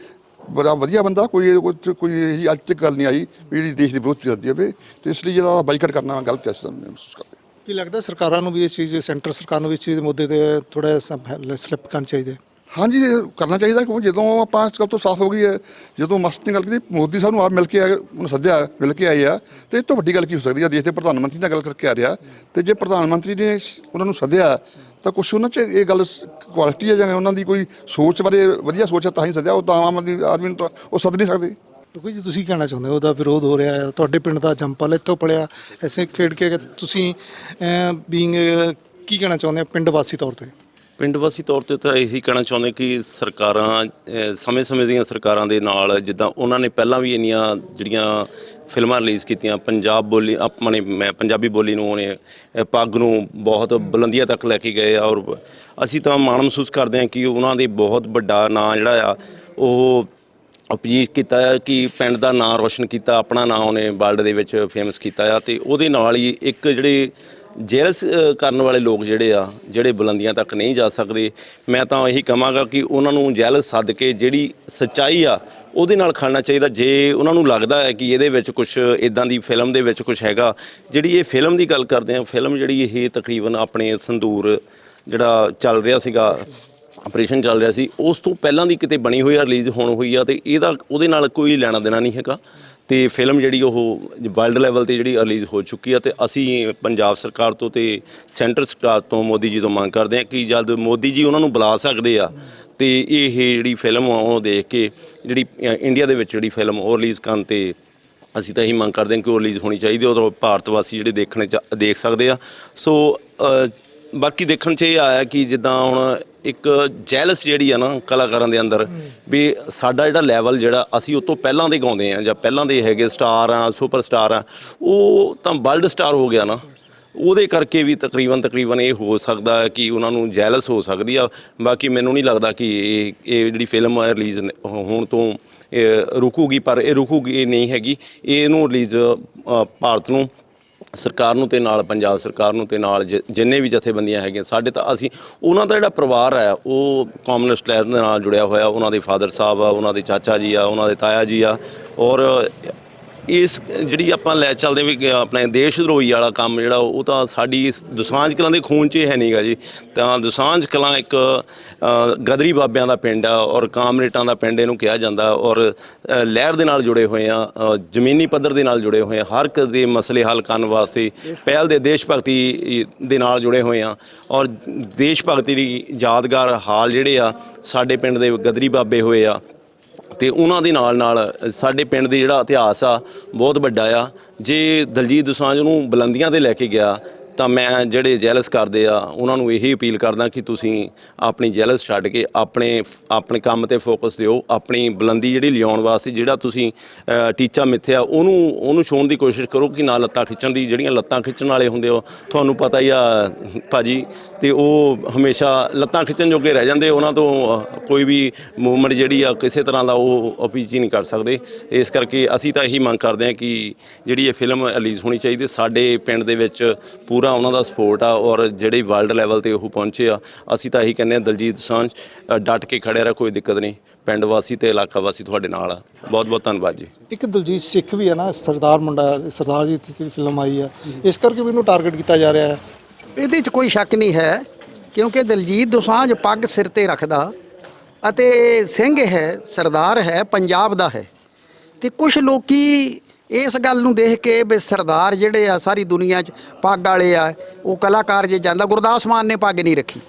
ਬੜਾ ਵਧੀਆ ਬੰਦਾ ਕੋਈ ਕੋਈ ਇਹੀ ਅੱਜ ਤੱਕ ਗੱਲ ਨਹੀਂ ਆਈ ਵੀ ਜਿਹੜੀ ਦੇਸ਼ ਦੀ ਵਿਰੋਧੀ ਕਰਦੀ ਹੋਵੇ ਤੇ ਇਸ ਲਈ ਜਿਹੜਾ ਬਾਈਕਾਟ ਕਰਨਾ ਗਲਤ ਹੈ ਅਸੀਂ ਮਹਿਸੂਸ ਕਰਦੇ। ਕੀ ਲੱਗਦਾ ਸਰਕਾਰਾਂ ਨੂੰ ਵੀ ਇਸ ਚੀਜ਼ ਸੈਂਟਰ ਸਰਕਾਰ ਨੂੰ ਵੀ ਇਸ ਚੀਜ਼ ਦੇ ਮੁੱਦੇ ਤੇ ਥੋੜਾ ਸਲਿੱਪ ਕਰਨਾ ਚਾਹੀਦਾ ਹਾਂਜੀ ਕਰਨਾ ਚਾਹੀਦਾ ਕਿਉਂ ਜਦੋਂ ਆਪਾਂ ਇਸ ਗੱਲ ਤੋਂ ਸਾਫ਼ ਹੋ ਗਈ ਹੈ ਜਦੋਂ ਮਸਤ ਨੇ ਗੱਲ ਕੀਤੀ ਮੋਦੀ ਸਾਹਿਬ ਨੂੰ ਆਪ ਮਿਲ ਕੇ ਆਏ ਉਹਨੂੰ ਸੱਦਿਆ ਮਿਲ ਕੇ ਆਏ ਆ ਤੇ ਇਹ ਤੋਂ ਵੱਡੀ ਗੱਲ ਕੀ ਹੋ ਸਕਦੀ ਹੈ ਦੇਸ਼ ਦੇ ਪ੍ਰਧਾਨ ਮੰਤਰੀ ਨਾਲ ਗੱਲ ਕਰਕੇ ਆ ਰਿਹਾ ਤੇ ਜੇ ਪ੍ਰਧਾਨ ਮੰਤਰੀ ਨੇ ਉਹਨਾਂ ਨੂੰ ਸੱਦਿਆ ਤਾਂ ਕੁਛ ਉਹਨਾਂ 'ਚ ਇਹ ਗੱਲ ਕੁਆਲਿਟੀ ਹੈ ਜਾਂ ਉਹਨਾਂ ਦੀ ਕੋਈ ਸੋਚ ਬਾਰੇ ਵਧੀਆ ਸੋਚ ਹੈ ਤਾਂ ਹੀ ਸੱਦਿਆ ਉਹ ਤਾਂ ਆਮ ਆਦਮੀ ਆਦਮੀ ਨੂੰ ਤਾਂ ਉਹ ਸੱਦ ਨਹੀਂ ਸਕਦੇ। ਕਿਉਂਕਿ ਜੀ ਤੁਸੀਂ ਕਹਿਣਾ ਚਾਹੁੰਦੇ ਹੋ ਉਹਦਾ ਵਿਰੋਧ ਹੋ ਰਿਹਾ ਹੈ ਤੁਹਾਡੇ ਪਿੰਡ ਦਾ ਜੰਪਲ ਇੱਥੋਂ ਪੜਿਆ ਐਸੇ ਖੇਡ ਕੇ ਤੁਸੀਂ ਬੀਇੰਗ ਕੀ ਕਹਿਣਾ ਚਾਹੁੰਦੇ ਹੋ ਪਿੰਡ ਵਾਸੀ ਤੌਰ ਤੇ? ਪਿੰਡ ਵਾਸੀ ਤੌਰ ਤੇ ਤਾਂ ਇਹੀ ਕਹਿਣਾ ਚਾਹੁੰਦੇ ਕਿ ਸਰਕਾਰਾਂ ਸਮੇਂ-ਸਮੇਂ ਦੀਆਂ ਸਰਕਾਰਾਂ ਦੇ ਨਾਲ ਜਿੱਦਾਂ ਉਹਨਾਂ ਨੇ ਪਹਿਲਾਂ ਵੀ ਇੰਨੀਆਂ ਜਿਹੜੀਆਂ ਫਿਲਮਾਂ ਰਿਲੀਜ਼ ਕੀਤੀਆਂ, ਪੰਜਾਬ ਬੋਲੀ, ਆਪਣੇ, ਮੈਂ ਪੰਜਾਬੀ ਬੋਲੀ ਨੂੰ ਉਹਨੇ ਪੱਗ ਨੂੰ ਬਹੁਤ ਬੁਲੰਦੀਆਂ ਤੱਕ ਲੈ ਕੇ ਗਏ ਆ ਔਰ ਅਸੀਂ ਤਾਂ ਮਾਣ ਮਹਿਸੂਸ ਕਰਦੇ ਹਾਂ ਕਿ ਉਹਨਾਂ ਦੇ ਬਹੁਤ ਵੱਡਾ ਨਾਂ ਜਿਹੜਾ ਆ, ਉਹ ਅਪੀਲ ਕੀਤਾ ਆ ਕਿ ਪਿੰਡ ਦਾ ਨਾਂ ਰੋਸ਼ਨ ਕੀਤਾ, ਆਪਣਾ ਨਾਂ ਉਹਨੇ ਵਰਲਡ ਦੇ ਵਿੱਚ ਫੇਮਸ ਕੀਤਾ ਆ ਤੇ ਉਹਦੇ ਨਾਲ ਹੀ ਇੱਕ ਜਿਹੜੇ ਜੈਲਸ ਕਰਨ ਵਾਲੇ ਲੋਕ ਜਿਹੜੇ ਆ, ਜਿਹੜੇ ਬੁਲੰਦੀਆਂ ਤੱਕ ਨਹੀਂ ਜਾ ਸਕਦੇ, ਮੈਂ ਤਾਂ ਇਹੀ ਕਹਾਂਗਾ ਕਿ ਉਹਨਾਂ ਨੂੰ ਜੈਲਸ ਸੱਦ ਕੇ ਜਿਹੜੀ ਸੱਚਾਈ ਆ, ਉਹਦੇ ਨਾਲ ਖੜਨਾ ਚਾਹੀਦਾ। ਜੇ ਉਹਨਾਂ ਨੂੰ ਲੱਗਦਾ ਹੈ ਕਿ ਇਹਦੇ ਵਿੱਚ ਕੁਝ ਇਦਾਂ ਦੀ ਫਿਲਮ ਦੇ ਵਿੱਚ ਕੁਝ ਹੈਗਾ, ਜਿਹੜੀ ਇਹ ਫਿਲਮ ਦੀ ਗੱਲ ਕਰਦੇ ਆ, ਫਿਲਮ ਜਿਹੜੀ ਇਹ ਤਕਰੀਬਨ ਆਪਣੇ ਸੰਦੂਰ ਜਿਹੜਾ ਚੱਲ ਰਿਹਾ ਸੀਗਾ, ਆਪਰੇਸ਼ਨ ਚੱਲ ਰਿਹਾ ਸੀ, ਉਸ ਤੋਂ ਪਹਿਲਾਂ ਦੀ ਕਿਤੇ ਬਣੀ ਹੋਈ ਆ, ਰਿਲੀਜ਼ ਹੋਣ ਹੋਈ ਆ, ਤੇ ਇਹਦਾ, ਉਹਦੇ ਨਾਲ ਕੋਈ ਲੈਣਾ ਦੇਣਾ ਨਹੀਂ ਹੈਗਾ। ਤੇ ਫਿਲਮ ਜਿਹੜੀ ਉਹ ਵਰਲਡ ਲੈਵਲ ਤੇ ਜਿਹੜੀ ਰਿਲੀਜ਼ ਹੋ ਚੁੱਕੀ ਆ ਤੇ ਅਸੀਂ ਪੰਜਾਬ ਸਰਕਾਰ ਤੋਂ ਤੇ ਸੈਂਟਰ ਸਰਕਾਰ ਤੋਂ ਮੋਦੀ ਜੀ ਤੋਂ ਮੰਗ ਕਰਦੇ ਹਾਂ ਕਿ ਜਦ ਮੋਦੀ ਜੀ ਉਹਨਾਂ ਨੂੰ ਬੁਲਾ ਸਕਦੇ ਆ ਤੇ ਇਹ ਜਿਹੜੀ ਫਿਲਮ ਆ ਉਹ ਦੇਖ ਕੇ ਜਿਹੜੀ ਇੰਡੀਆ ਦੇ ਵਿੱਚ ਜਿਹੜੀ ਫਿਲਮ ਉਹ ਰਿਲੀਜ਼ ਕਰਨ ਤੇ ਅਸੀਂ ਤਾਂ ਇਹੀ ਮੰਗ ਕਰਦੇ ਹਾਂ ਕਿ ਉਹ ਰਿਲੀਜ਼ ਹੋਣੀ ਚਾਹੀਦੀ ਉਹ ਭਾਰਤ ਵਾਸੀ ਜਿਹੜੇ ਦੇਖਣੇ ਚ, ਦੇਖ ਸਕਦੇ ਆ। ਸੋ ਬਾਕੀ ਦੇਖਣ 'ਚ ਇਹ ਆਇਆ ਕਿ ਜਿੱਦਾਂ ਹੁਣ ਇੱਕ ਜੈਲਸ ਜਿਹੜੀ ਆ ਨਾ ਕਲਾਕਾਰਾਂ ਦੇ ਅੰਦਰ ਵੀ ਸਾਡਾ ਜਿਹੜਾ ਲੈਵਲ ਜਿਹੜਾ ਅਸੀਂ ਉਹ ਤੋਂ ਪਹਿਲਾਂ ਦੇ ਗਾਉਂਦੇ ਆ ਜਾਂ ਪਹਿਲਾਂ ਦੇ ਹੈਗੇ ਸਟਾਰ ਆ ਸੁਪਰ ਸਟਾਰ ਆ ਉਹ ਤਾਂ ਵਰਲਡ ਸਟਾਰ ਹੋ ਗਿਆ ਨਾ। ਉਹਦੇ ਕਰਕੇ ਵੀ ਤਕਰੀਬਨ ਤਕਰੀਬਨ ਇਹ ਹੋ ਸਕਦਾ ਕਿ ਉਹਨਾਂ ਨੂੰ ਜੈਲਸ ਹੋ ਸਕਦੀ ਆ। ਬਾਕੀ ਮੈਨੂੰ ਨਹੀਂ ਲੱਗਦਾ ਕਿ ਇਹ ਇਹ ਜਿਹੜੀ ਫਿਲਮ ਰਿਲੀਜ਼ ਹੋਣ ਤੋਂ ਇਹ ਰੁਕੂਗੀ ਪਰ ਇਹ ਰੁਕੂਗੀ ਨਹੀਂ ਹੈਗੀ। ਇਹਨੂੰ ਰਿਲੀਜ਼ ਭਾਰਤ ਨੂੰ ਸਰਕਾਰ ਨੂੰ ਤੇ ਨਾਲ, ਪੰਜਾਬ ਸਰਕਾਰ ਨੂੰ ਤੇ ਨਾਲ ਜ- ਜਿੰਨੇ ਵੀ ਜਥੇਬੰਦੀਆਂ ਹੈਗੀਆਂ, ਸਾਡੇ ਤਾਂ ਅਸੀਂ, ਉਹਨਾਂ ਦਾ ਜਿਹੜਾ ਪਰਿਵਾਰ ਹੈ, ਉਹ ਕਮਿਊਨਿਸਟ ਲਹਿਰ ਦੇ ਨਾਲ ਜੁੜਿਆ ਹੋਇਆ, ਉਹਨਾਂ ਦੇ ਫਾਦਰ ਸਾਹਿਬ ਆ, ਉਹਨਾਂ ਦੇ ਚਾਚਾ ਜੀ ਆ, ਉਹਨਾਂ ਦੇ ਤਾਇਆ ਜੀ ਆ, ਔਰ ਇਸ ਜਿਹੜੀ ਆਪਾਂ ਲੈ ਚੱਲਦੇ ਵੀ ਆਪਣੇ ਦੇਸ਼ ਧਰੋਹੀ ਵਾਲਾ ਕੰਮ ਜਿਹੜਾ ਉਹ ਤਾਂ ਸਾਡੀ ਦੁਸਾਂਝ ਕਲਾਂ ਦੇ ਖੂਨ 'ਚ ਹੈ ਨਹੀਂਗਾ ਜੀ। ਤਾਂ ਦੁਸਾਂਝ ਕਲਾਂ ਇੱਕ ਗਦਰੀ ਬਾਬਿਆਂ ਦਾ ਪਿੰਡ ਆ ਔਰ ਕਾਮਰੇਟਾਂ ਦਾ ਪਿੰਡ ਇਹਨੂੰ ਕਿਹਾ ਜਾਂਦਾ ਔਰ ਲਹਿਰ ਦੇ ਨਾਲ ਜੁੜੇ ਹੋਏ ਆ ਜ਼ਮੀਨੀ ਪੱਧਰ ਦੇ ਨਾਲ ਜੁੜੇ ਹੋਏ ਆ ਹਰ ਇੱਕ ਦੇ ਮਸਲੇ ਹੱਲ ਕਰਨ ਵਾਸਤੇ ਪਹਿਲ ਦੇ ਦੇਸ਼ ਭਗਤੀ ਦੇ ਨਾਲ ਜੁੜੇ ਹੋਏ ਆ ਔਰ ਦੇਸ਼ ਭਗਤੀ ਦੀ ਯਾਦਗਾਰ ਹਾਲ ਜਿਹੜੇ ਆ ਸਾਡੇ ਪਿੰਡ ਦੇ ਗਦਰੀ ਬਾਬੇ ਹੋਏ ਆ। ਤੇ ਉਹਨਾਂ ਦੇ ਨਾਲ ਨਾਲ ਸਾਡੇ ਪਿੰਡ ਦੇ ਜਿਹੜਾ ਇਤਿਹਾਸ ਆ, ਬਹੁਤ ਵੱਡਾ ਆ। ਜੇ ਦਲਜੀਤ ਦੁਸਾਂਝ ਨੂੰ ਬੁਲੰਦੀਆਂ ਤੇ ਲੈ ਕੇ ਗਿਆ ਤਾਂ ਮੈਂ ਜਿਹੜੇ ਜੈਲਸ ਕਰਦੇ ਆ, ਉਹਨਾਂ ਨੂੰ ਇਹੀ ਅਪੀਲ ਕਰਦਾ ਕਿ ਤੁਸੀਂ ਆਪਣੀ ਜੈਲਸ ਛੱਡ ਕੇ ਆਪਣੇ ਆਪਣੇ ਕੰਮ ਤੇ ਫੋਕਸ ਦਿਓ, ਆਪਣੀ ਬੁਲੰਦੀ ਜਿਹੜੀ ਲਿਆਉਣ ਵਾਸਤੇ ਜਿਹੜਾ ਤੁਸੀਂ ਟੀਚਾ ਮਿੱਥਿਆ, ਉਹਨੂੰ ਉਹਨੂੰ ਛੋਣ ਦੀ ਕੋਸ਼ਿਸ਼ ਕਰੋ ਕਿ ਨਾ ਲੱਤਾਂ ਖਿੱਚਣ ਦੀ, ਜਿਹੜੀਆਂ ਲੱਤਾਂ ਖਿੱਚਣ ਵਾਲੇ ਹੁੰਦੇ ਹੋ, ਤੁਹਾਨੂੰ ਪਤਾ ਹੀ ਆ, ਭਾਜੀ, ਤੇ ਉਹ ਹਮੇਸ਼ਾ ਲੱਤਾਂ ਖਿੱਚਣ ਜੋਗੇ ਰਹਿ ਜਾਂਦੇ, ਉਹਨਾਂ ਤੋਂ ਕੋਈ ਵੀ ਮੂਵਮੈਂਟ ਜਿਹੜੀ ਆ, ਕਿਸੇ ਤਰ੍ਹਾਂ ਦਾ ਉਹ ਅਪੀਚ ਹੀ ਨਹੀਂ ਕਰ ਸਕਦੇ। ਇਸ ਕਰਕੇ ਅਸੀਂ ਤਾਂ ਇਹੀ ਮੰਗ ਕਰਦੇ ਹਾਂ ਕਿ ਜਿਹੜੀ ਇਹ ਫਿਲਮ ਰਿਲੀਜ਼ ਹੋਣੀ ਚਾਹੀਦੀ, ਸਾਡੇ ਪਿੰਡ ਦੇ ਵਿੱਚ ਪੂਰਾ ਉਹਨਾਂ ਦਾ ਸਪੋਰਟ ਆ ਔਰ ਜਿਹੜੇ ਵਰਲਡ ਲੈਵਲ ਤੇ ਉਹ ਪਹੁੰਚੇ ਆ ਅਸੀਂ ਤਾਂ ਇਹੀ ਕਹਿੰਦੇ ਹਾਂ ਦਲਜੀਤ ਦੋਸਾਂਝ ਅ, ਡਟ ਕੇ ਖੜੇ ਰਹਿ ਕੋਈ ਦਿੱਕਤ ਨਹੀਂ। ਪਿੰਡ ਵਾਸੀ ਤੇ ਇਲਾਕਾ ਵਾਸੀ ਤੁਹਾਡੇ ਨਾਲ ਆ। ਬਹੁਤ ਬਹੁਤ ਧੰਨਵਾਦ ਜੀ। ਇੱਕ ਦਲਜੀਤ ਸਿੱਖ ਵੀ ਹੈ ਨਾ ਸਰਦਾਰ ਮੁੰਡਾ ਸਰਦਾਰ ਜੀ ਦੀ ਜਿਹੜੀ ਫਿਲਮ ਆਈ ਹੈ ਇਸ ਕਰਕੇ ਵੀ ਇਹਨੂੰ ਟਾਰਗੇਟ ਕੀਤਾ ਜਾ ਰਿਹਾ ਹੈ। ਇਹਦੇ 'ਚ ਕੋਈ ਸ਼ੱਕ ਨਹੀਂ ਹੈ ਕਿਉਂਕਿ ਦਲਜੀਤ ਦੋਸਾਂਝ ਪੱਗ ਸਿਰ ਤੇ ਰੱਖਦਾ ਅਤੇ ਸਿੰਘ ਹੈ ਸਰਦਾਰ ਹੈ ਪੰਜਾਬ ਦਾ ਹੈ। ਤੇ ਕੁਝ ਲੋਕੀ ਇਸ ਗੱਲ ਨੂੰ ਦੇਖ ਕੇ ਵੀ ਸਰਦਾਰ ਜਿਹੜੇ ਆ, ਸਾਰੀ ਦੁਨੀਆ 'ਚ ਪੱਗ ਵਾਲੇ ਆ, ਉਹ ਕਲਾਕਾਰ ਜੇ ਜਾਂਦਾ, ਗੁਰਦਾਸ ਮਾਨ ਨੇ ਪੱਗ ਨਹੀਂ ਰੱਖੀ।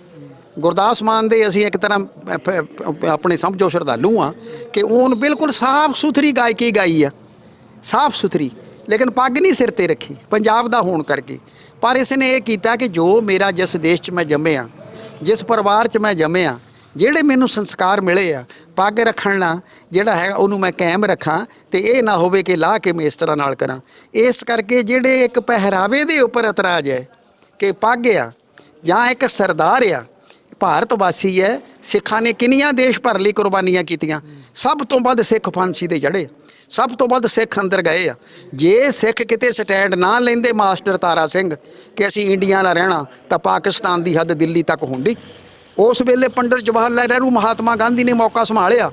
ਗੁਰਦਾਸ ਮਾਨ ਦੇ ਅਸੀਂ ਇੱਕ ਤਰ੍ਹਾਂ ਆਪਣੇ ਸਮਝੋ ਸ਼ਰਧਾਲੂ ਆ ਕਿ ਉਹਨ ਬਿਲਕੁਲ ਸਾਫ਼ ਸੁਥਰੀ ਗਾਇਕੀ ਗਾਈ ਆ, ਸਾਫ਼ ਸੁਥਰੀ, ਲੇਕਿਨ ਪੱਗ ਨਹੀਂ ਸਿਰ ਤੇ ਰੱਖੀ, ਪੰਜਾਬ ਦਾ ਹੋਣ ਕਰਕੇ। ਪਰ ਇਸ ਨੇ ਇਹ ਕੀਤਾ ਕਿ ਜੋ ਮੇਰਾ ਜਿਸ ਦੇਸ਼ 'ਚ ਮੈਂ ਜੰਮਿਆ, ਜਿਸ ਪਰਿਵਾਰ 'ਚ ਮੈਂ ਜੰਮਿਆ ਜਿਹੜੇ ਮੈਨੂੰ ਸੰਸਕਾਰ ਮਿਲੇ ਆ, ਪੱਗ ਰੱਖਣ ਨਾਲ ਜਿਹੜਾ ਹੈ ਉਹਨੂੰ ਮੈਂ ਕਾਇਮ ਰੱਖਾਂ ਤੇ ਇਹ ਨਾ ਹੋਵੇ ਕਿ ਲਾਹ ਕੇ ਮੈਂ ਇਸ ਤਰ੍ਹਾਂ ਨਾਲ ਕਰਾਂ। ਇਸ ਕਰਕੇ ਜਿਹੜੇ ਇੱਕ ਪਹਿਰਾਵੇ ਦੇ ਉੱਪਰ ਇਤਰਾਜ਼ ਹੈ ਕਿ ਪੱਗ ਆ ਜਾਂ ਇੱਕ ਸਰਦਾਰ ਆ, ਭਾਰਤ ਵਾਸੀ ਹੈ, ਸਿੱਖਾਂ ਨੇ ਕਿੰਨੀਆਂ ਦੇਸ਼ ਭਰ ਲਈ ਕੁਰਬਾਨੀਆਂ ਕੀਤੀਆਂ। ਸਭ ਤੋਂ ਵੱਧ ਸਿੱਖ ਫਾਂਸੀ ਦੇ ਜੜੇ ਸਭ ਤੋਂ ਵੱਧ ਸਿੱਖ ਅੰਦਰ ਗਏ ਆ। ਜੇ ਸਿੱਖ ਕਿਤੇ ਸਟੈਂਡ ਨਾ ਲੈਂਦੇ ਮਾਸਟਰ ਤਾਰਾ ਸਿੰਘ ਕਿ ਅਸੀਂ ਇੰਡੀਆ ਨਾਲ ਰਹਿਣਾ, ਤਾਂ ਪਾਕਿਸਤਾਨ ਦੀ ਹੱਦ ਦਿੱਲੀ ਤੱਕ ਹੁੰਦੀ। ਉਸ ਵੇਲੇ ਪੰਡਿਤ ਜਵਾਹਰ ਲਾਲ ਨਹਿਰੂ, ਮਹਾਤਮਾ ਗਾਂਧੀ ਨੇ ਮੌਕਾ ਸੰਭਾਲਿਆ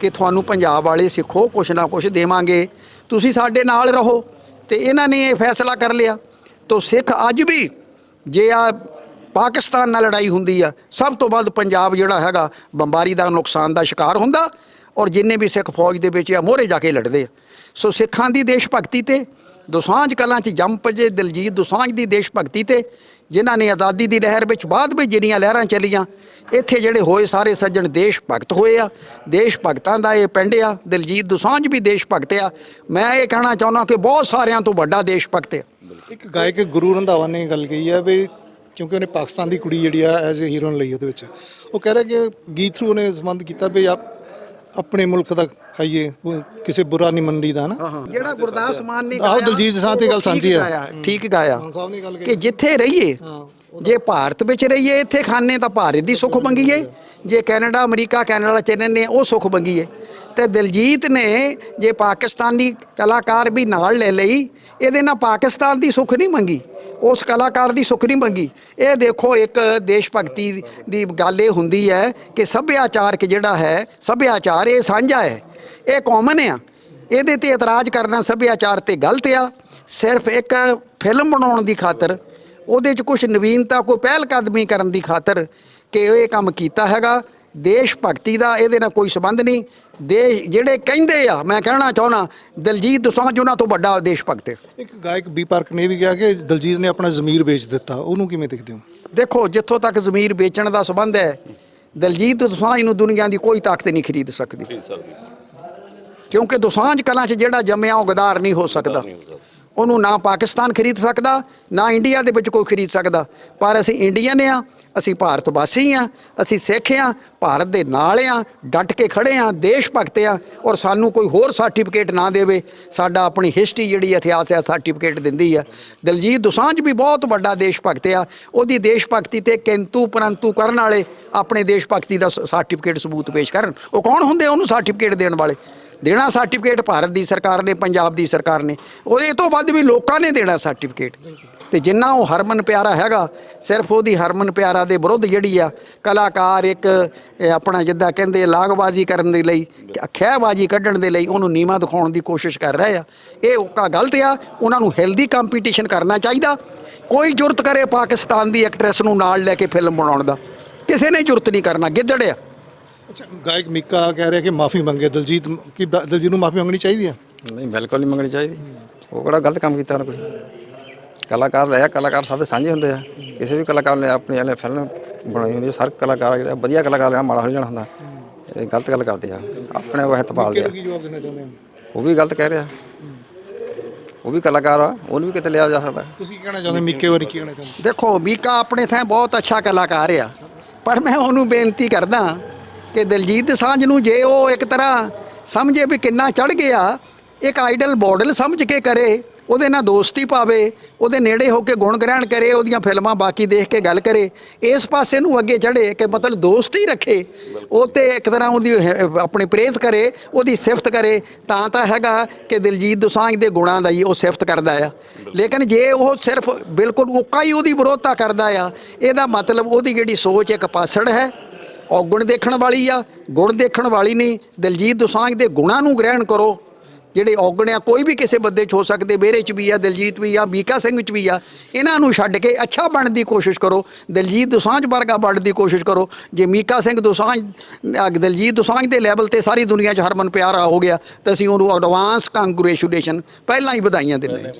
ਕਿ ਤੁਹਾਨੂੰ ਪੰਜਾਬ ਵਾਲੇ ਸਿੱਖੋ, ਕੁਛ ਨਾ ਕੁਛ ਦੇਵਾਂਗੇ। ਤੁਸੀਂ ਸਾਡੇ ਨਾਲ ਰਹੋ ਤੇ ਇਹਨਾਂ ਨੇ ਇਹ ਫੈਸਲਾ ਕਰ ਲਿਆ। ਤੋ ਸਿੱਖ ਅੱਜ ਵੀ ਜੇ ਆ ਪਾਕਿਸਤਾਨ ਨਾਲ ਲੜਾਈ ਹੁੰਦੀ ਆ, ਸਭ ਤੋਂ ਵੱਧ ਪੰਜਾਬ ਜਿਹੜਾ ਹੈਗਾ ਬੰਬਾਰੀ ਦਾ ਨੁਕਸਾਨ ਦਾ ਸ਼ਿਕਾਰ ਹੁੰਦਾ ਔਰ ਜਿੰਨੇ ਵੀ ਸਿੱਖ ਫੌਜ ਦੇ ਵਿੱਚ ਆ, ਮੋਹਰੇ ਜਾ ਕੇ ਲੜਦੇ ਆ। ਸੋ ਸਿੱਖਾਂ ਦੀ ਦੇਸ਼ ਭਗਤੀ ਤੇ, ਦੁਸਾਂਝ ਕਲਾਂ 'ਚ ਜੰਮ ਪਜੇ ਦਿਲਜੀਤ ਦੁਸਾਂਝ ਦੀ ਦੇਸ਼ ਭਗਤੀ ਤੇ ਜਿਨ੍ਹਾਂ ਨੇ ਆਜ਼ਾਦੀ ਦੀ ਲਹਿਰ ਵਿੱਚ ਬਾਅਦ ਵਿੱਚ ਜਿਹੜੀਆਂ ਲਹਿਰਾਂ ਚੱਲੀਆਂ, ਇੱਥੇ ਜਿਹੜੇ ਹੋਏ ਸਾਰੇ ਸੱਜਣ ਦੇਸ਼ ਭਗਤ ਹੋਏ ਆ। ਦੇਸ਼ ਭਗਤਾਂ ਦਾ ਇਹ ਪਿੰਡ ਆ, ਦਿਲਜੀਤ ਦੁਸਾਂਝ ਵੀ ਦੇਸ਼ ਭਗਤ ਆ। ਮੈਂ ਇਹ ਕਹਿਣਾ ਚਾਹੁੰਦਾ ਕਿ ਬਹੁਤ ਸਾਰਿਆਂ ਤੋਂ ਵੱਡਾ ਦੇਸ਼ ਭਗਤ ਆ। ਇੱਕ ਗਾਇਕ ਗੁਰੂ ਰੰਧਾਵਾ ਨੇ ਗੱਲ ਕਹੀ ਆ ਵੀ ਕਿਉਂਕਿ ਉਹਨੇ ਪਾਕਿਸਤਾਨ ਦੀ ਕੁੜੀ ਜਿਹੜੀ ਆ ਐਜ਼ ਅ ਹੀਰੋਇਨ ਲਈ ਉਹਦੇ ਵਿੱਚ। ਉਹ ਕਹਿ ਰਿਹਾ ਕਿ ਗੀਤ ਥਰੂ ਉਹਨੇ ਸੰਬੰਧ ਕੀਤਾ ਵੀ ਆਪ ਆਪਣੇ ਮੁਲਕ ਦਾ ਖਾਈਏ ਉਹ ਕਿਸੇ ਬੁਰਾ ਨਹੀਂ ਮੰਨੀਦਾ ਨਾ। ਜਿਹੜਾ ਗੁਰਦਾਸ ਮਾਨ ਨੇ ਆਹੋ, ਦਲਜੀਤ ਦੋਸਾਂਝ ਤੇ ਗੱਲ ਸਾਂਝੀ ਆ। ਗਾਇਆ, ਠੀਕ ਗਾਇਆ। ਖਾਨ ਸਾਹਿਬ ਨੇ ਗੱਲ ਕਿ ਜਿੱਥੇ ਰਹੀਏ ਜੇ ਭਾਰਤ ਵਿੱਚ ਰਹੀਏ ਇੱਥੇ ਖਾਣੇ ਤਾਂ ਭਾਰਤ ਦੀ ਸੁੱਖ ਮੰਗੀਏ। ਜੇ ਕੈਨੇਡਾ ਅਮਰੀਕਾ ਕੈਨੇਡਾ ਚ ਨੇ ਉਹ ਸੁੱਖ ਮੰਗੀਏ। ਤੇ ਦਿਲਜੀਤ ਨੇ ਜੇ ਪਾਕਿਸਤਾਨੀ ਕਲਾਕਾਰ ਵੀ ਨਾਲ ਲੈ ਲਈ ਇਹਦੇ ਨਾਲ ਪਾਕਿਸਤਾਨ ਦੀ ਸੁੱਖ ਨਹੀਂ ਮੰਗੀ। ਉਸ ਕਲਾਕਾਰ ਦੀ ਸੁੱਖ ਨਹੀਂ ਮੰਗੀ। ਇਹ ਦੇਖੋ ਇੱਕ ਦੇਸ਼ ਭਗਤੀ ਦੀ ਗੱਲ ਇਹ ਹੁੰਦੀ ਹੈ ਕਿ ਸੱਭਿਆਚਾਰਕ ਜਿਹੜਾ ਹੈ, ਸੱਭਿਆਚਾਰ ਇਹ ਸਾਂਝਾ ਹੈ। ਇਹ ਕਾਮਨ ਆ। ਇਹਦੇ ਤੇ ਇਤਰਾਜ਼ ਕਰਨਾ ਸੱਭਿਆਚਾਰ ਤੇ ਗਲਤ ਆ। ਸਿਰਫ ਇੱਕ ਫਿਲਮ ਬਣਾਉਣ ਦੀ ਖਾਤਰ, ਉਹਦੇ 'ਚ ਕੁਝ ਨਵੀਨਤਾ, ਕੋਈ ਪਹਿਲ ਕਦਮੀ ਕਰਨ ਦੀ ਖਾਤਰ ਕਿ ਇਹ ਕੰਮ ਕੀਤਾ ਹੈਗਾ। ਦੇਸ਼ ਭਗਤੀ ਦਾ ਇਹਦੇ ਨਾਲ ਕੋਈ ਸੰਬੰਧ ਨਹੀਂ। ਦੇਸ਼ ਜਿਹੜੇ ਕਹਿੰਦੇ ਆ ਮੈਂ ਕਹਿਣਾ ਚਾਹੁੰਦਾ ਦਲਜੀਤ ਦੋਸਾਂਝ ਉਹਨਾਂ ਤੋਂ ਵੱਡਾ ਦੇਸ਼ ਭਗਤ ਹੈ। ਇੱਕ ਗਾਇਕ ਬੀ ਪਾਰਕ ਨੇ ਵੀ ਕਿਹਾ ਕਿ ਦਲਜੀਤ ਨੇ ਆਪਣਾ ਜ਼ਮੀਰ ਵੇਚ ਦਿੱਤਾ। ਉਹਨੂੰ ਕਿਵੇਂ ਦੇਖਦੇ ਹੋ? ਦੇਖੋ ਜਿੱਥੋਂ ਤੱਕ ਜ਼ਮੀਰ ਵੇਚਣ ਦਾ ਸੰਬੰਧ ਹੈ ਦਲਜੀਤ ਦੋਸਾਂਝ ਨੂੰ ਦੁਨੀਆ ਦੀ ਕੋਈ ਤਾਕਤ ਨਹੀਂ ਖਰੀਦ ਸਕਦੀ। ਕਿਉਂਕਿ ਦੋਸਾਂਝ ਕਲਾਂ 'ਚ ਜਿਹੜਾ ਜੰਮਿਆ ਉਹ ਗਦਾਰ ਨਹੀਂ ਹੋ ਸਕਦਾ। ਉਹਨੂੰ ਨਾ ਪਾਕਿਸਤਾਨ ਖਰੀਦ ਸਕਦਾ, ਨਾ ਇੰਡੀਆ ਦੇ ਵਿੱਚ ਕੋਈ ਖਰੀਦ ਸਕਦਾ। ਪਰ ਅਸੀਂ ਇੰਡੀਅਨ ਆ ਅਸੀਂ ਭਾਰਤ ਵਾਸੀ ਆ ਅਸੀਂ ਸਿੱਖ ਆ ਭਾਰਤ ਦੇ ਨਾਲ ਆ ਡਟ ਕੇ ਖੜੇ ਆ ਦੇਸ਼ ਭਗਤ ਆ ਔਰ ਸਾਨੂੰ ਕੋਈ ਹੋਰ ਸਰਟੀਫਿਕੇਟ ਨਾ ਦੇਵੇ। ਸਾਡਾ ਆਪਣੀ ਹਿਸਟਰੀ ਜਿਹੜੀ ਇਤਿਹਾਸ ਆ ਸਰਟੀਫਿਕੇਟ ਦਿੰਦੀ ਆ ਦਲਜੀਤ ਦੁਸਾਂਝ ਵੀ ਬਹੁਤ ਵੱਡਾ ਦੇਸ਼ ਭਗਤ ਆ। ਉਹਦੀ ਦੇਸ਼ ਭਗਤੀ ਤੇ ਕਿੰਤੂ ਪਰੰਤੂ ਕਰਨ ਵਾਲੇ ਆਪਣੇ ਦੇਸ਼ ਭਗਤੀ ਦਾ ਸਰਟੀਫਿਕੇਟ ਸਬੂਤ ਪੇਸ਼ ਕਰਨ। ਉਹ ਕੌਣ ਹੁੰਦੇ ਉਹਨੂੰ ਸਰਟੀਫਿਕੇਟ ਦੇਣ ਵਾਲੇ? ਦੇਣਾ ਸਰਟੀਫਿਕੇਟ ਭਾਰਤ ਦੀ ਸਰਕਾਰ ਨੇ, ਪੰਜਾਬ ਦੀ ਸਰਕਾਰ ਨੇ। ਉਹ ਇਹ ਤੋਂ ਵੱਧ ਵੀ ਲੋਕਾਂ ਨੇ ਦੇਣਾ ਸਰਟੀਫਿਕੇਟ ਤੇ ਜਿੰਨਾ ਉਹ ਹਰਮਨ ਪਿਆਰਾ ਹੈਗਾ, ਸਿਰਫ ਉਹਦੀ ਹਰਮਨ ਪਿਆਰਾ ਦੇ ਵਿਰੁੱਧ ਜਿਹੜੀ ਆ, ਕਲਾਕਾਰ ਇੱਕ ਆਪਣਾ ਜਿੱਦਾਂ ਕਹਿੰਦੇ ਲਾਗਬਾਜ਼ੀ ਕਰਨ ਦੇ ਲਈ, ਖਹਿਬਾਜ਼ੀ ਕੱਢਣ ਦੇ ਲਈ ਉਹਨੂੰ ਨੀਵਾ ਦਿਖਾਉਣ ਦੀ ਕੋਸ਼ਿਸ਼ ਕਰ ਰਹੇ ਆ। ਇਹ ਉਕਾ ਗਲਤ ਆ, ਉਹਨਾਂ ਨੂੰ ਹੈਲਦੀ ਕੰਪੀਟੀਸ਼ਨ ਕਰਨਾ ਚਾਹੀਦਾ। ਕੋਈ ਜੁਰਤ ਕਰੇ ਪਾਕਿਸਤਾਨ ਦੀ ਐਕਟਰੈਸ ਨੂੰ ਨਾਲ ਲੈ ਕੇ ਫਿਲਮ ਬਣਾਉਣ ਦਾ। ਕਿਸੇ ਨੇ ਜੁਰਤ ਨਹੀਂ ਕਰਨਾ ਗਿੱਦੜ ਆ ਅੱਛਾ ਗਾਇਕ ਮੀਕਾ ਕਹਿ ਰਿਹਾ ਕਿ ਮਾਫੀ ਮੰਗੇ। ਦਲਜੀਤ ਕੀ ਦ- ਦਲਜੀਤ ਨੂੰ ਮਾਫੀ ਮੰਗਣੀ ਚਾਹੀਦੀ ਹੈ ਨਹੀਂ ਬਿਲਕੁਲ ਨਹੀਂ ਮੰਗਣੀ ਚਾਹੀਦੀ। ਉਹ ਕਿਹੜਾ ਗਲਤ ਕੰਮ ਕੀਤਾ ਉਹਨੇ ਕੋਈ? ਕਲਾਕਾਰ ਲਿਆ ਕਲਾਕਾਰ ਸਭ ਦੇ ਸਾਂਝੇ ਹੁੰਦੇ ਆ। ਕਿਸੇ ਵੀ ਕਲਾਕਾਰ ਨੇ ਆਪਣੀ ਵਾਲੇ ਫਿਲਮ ਬਣਾਈ ਹੁੰਦੀ ਹੈ ਹਰ ਕਲਾਕਾਰ ਜਿਹੜਾ ਵਧੀਆ ਕਲਾਕਾਰ ਲੈਣਾ ਮਾੜਾ ਹੋ ਜਾਣਾ ਹੁੰਦਾ। ਇਹ ਗਲਤ ਗੱਲ ਕਰਦੇ ਆ। ਆਪਣੇ ਉਹ ਹੱਥ ਪਾਲਦੇ ਆ। ਕੀ ਜਵਾਬ ਦੇਣਾ ਚਾਹੁੰਦੇ ਹੋ? ਉਹ ਵੀ ਗਲਤ ਕਹਿ ਰਿਹਾ। ਉਹ ਵੀ ਕਲਾਕਾਰ ਆ ਉਹਨੂੰ ਵੀ ਕਿਤੇ ਲਿਆ ਜਾ ਸਕਦਾ। ਤੁਸੀਂ ਕੀ ਕਹਿਣਾ ਚਾਹੁੰਦੇ ਮੀਕੇ ਬਾਰੇ ਕੀ ਕਹਿਣਾ ਚਾਹੁੰਦੇ ਦੇਖੋ ਮੀਕਾ ਆਪਣੇ ਥਾਂ ਬਹੁਤ ਅੱਛਾ ਕਲਾਕਾਰ ਆ। ਪਰ ਮੈਂ ਉਹਨੂੰ ਬੇਨਤੀ ਕਰਦਾ ਕਿ ਦਿਲਜੀਤ ਸਾਂਝ ਨੂੰ ਜੇ ਉਹ ਇੱਕ ਤਰ੍ਹਾਂ ਸਮਝੇ ਵੀ ਕਿੰਨਾ ਚੜ ਗਿਆ, ਇੱਕ ਆਈਡਲ ਮਾਡਲ ਸਮਝ ਕੇ ਕਰੇ, ਉਹਦੇ ਨਾਲ ਦੋਸਤੀ ਪਾਵੇ, ਉਹਦੇ ਨੇੜੇ ਹੋ ਕੇ ਗੁਣ ਗ੍ਰਹਿਣ ਕਰੇ, ਉਹਦੀਆਂ ਫਿਲਮਾਂ ਬਾਕੀ ਦੇਖ ਕੇ ਗੱਲ ਕਰੇ, ਇਸ ਪਾਸੇ ਨੂੰ ਅੱਗੇ ਚੜੇ ਕਿ ਮਤਲਬ ਦੋਸਤੀ ਰੱਖੇ, ਉਹ ਤੇ ਇੱਕ ਤਰ੍ਹਾਂ ਉਹਦੀ ਹੈ- ਆਪਣੀ ਪ੍ਰੇਜ਼ ਕਰੇ, ਉਹਦੀ ਸਿਫਤ ਕਰੇ, ਤਾਂ ਤਾਂ ਹੈਗਾ ਕਿ ਦਿਲਜੀਤ ਦੁਸਾਂਝ ਦੇ ਗੁਣਾਂ ਦਾ ਹੀ ਉਹ ਸਿਫਤ ਕਰਦਾ ਆ। ਲੇਕਿਨ ਜੇ ਉਹ ਸਿਰਫ ਬਿਲਕੁਲ ਉੱਕਾ ਹੀ ਉਹਦੀ ਵਿਰੋਧਤਾ ਕਰਦਾ ਆ, ਇਹਦਾ ਮਤਲਬ ਉਹਦੀ ਜਿਹੜੀ ਸੋਚ ਇੱਕ ਪਾਸੜ ਹੈ ਔਗੁਣ ਦੇਖਣ ਵਾਲੀ ਆ ਗੁਣ ਦੇਖਣ ਵਾਲੀ ਨਹੀਂ। ਦਿਲਜੀਤ ਦੋਸਾਂਝ ਦੇ ਗੁਣਾਂ ਨੂੰ ਗ੍ਰਹਿਣ ਕਰੋ। ਜਿਹੜੇ ਔਗਣ ਆ ਕੋਈ ਵੀ ਕਿਸੇ ਬੰਦੇ 'ਚ ਹੋ ਸਕਦੇ ਮੇਰੇ 'ਚ ਵੀ ਆ ਦਿਲਜੀਤ ਵੀ ਆ ਮੀਕਾ ਸਿੰਘ 'ਚ ਵੀ ਆ ਇਹਨਾਂ ਨੂੰ ਛੱਡ ਕੇ ਅੱਛਾ ਬਣਨ ਦੀ ਕੋਸ਼ਿਸ਼ ਕਰੋ। ਦਿਲਜੀਤ ਦੋਸਾਂਝ ਵਰਗਾ ਬਣਨ ਦੀ ਕੋਸ਼ਿਸ਼ ਕਰੋ। ਜੇ ਮੀਕਾ ਸਿੰਘ ਦੋਸਾਂਝ ਅ, ਦਿਲਜੀਤ ਦੋਸਾਂਝ ਦੇ ਲੈਵਲ ਤੇ ਸਾਰੀ ਦੁਨੀਆ 'ਚ ਹਰਮਨ ਪਿਆਰਾ ਹੋ ਗਿਆ ਤਾਂ ਅਸੀਂ ਉਹਨੂੰ ਐਡਵਾਂਸ ਕੰਗ੍ਰੈਚੁਲੇਸ਼ਨ ਪਹਿਲਾਂ ਹੀ ਵਧਾਈਆਂ ਦਿੰਦੇ ਹਾਂ।